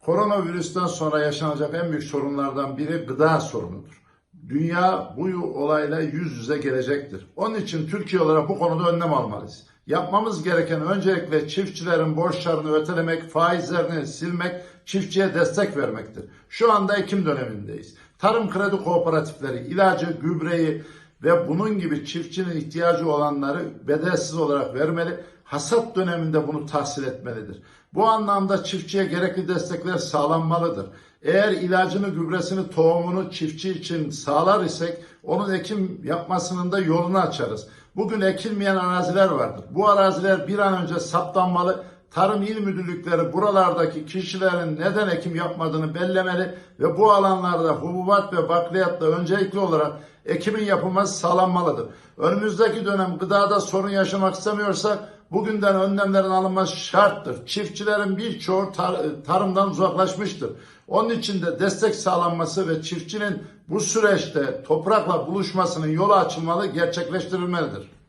Koronavirüsten sonra yaşanacak en büyük sorunlardan biri gıda sorunudur. Dünya bu olayla yüz yüze gelecektir. Onun için Türkiye olarak bu konuda önlem almalıyız. Yapmamız gereken öncelikle çiftçilerin borçlarını ötelemek, faizlerini silmek, çiftçiye destek vermektir. Şu anda ekim dönemindeyiz. Tarım kredi kooperatifleri ilacı, gübreyi ve bunun gibi çiftçinin ihtiyacı olanları bedelsiz olarak vermeli. Hasat döneminde bunu tahsil etmelidir. Bu anlamda çiftçiye gerekli destekler sağlanmalıdır. Eğer ilacını, gübresini, tohumunu çiftçi için sağlar isek onun ekim yapmasının da yolunu açarız. Bugün ekilmeyen araziler vardır. Bu araziler bir an önce saptanmalı. Tarım İl Müdürlükleri buralardaki kişilerin neden ekim yapmadığını bellemeli ve bu alanlarda hububat ve bakliyatla öncelikli olarak ekimin yapılması sağlanmalıdır. Önümüzdeki dönem gıdada sorun yaşamak istemiyorsak bugünden önlemlerin alınması şarttır. Çiftçilerin birçoğu tar- tarımdan uzaklaşmıştır. Onun için de destek sağlanması ve çiftçinin bu süreçte toprakla buluşmasının yolu açılmalı, gerçekleştirilmelidir.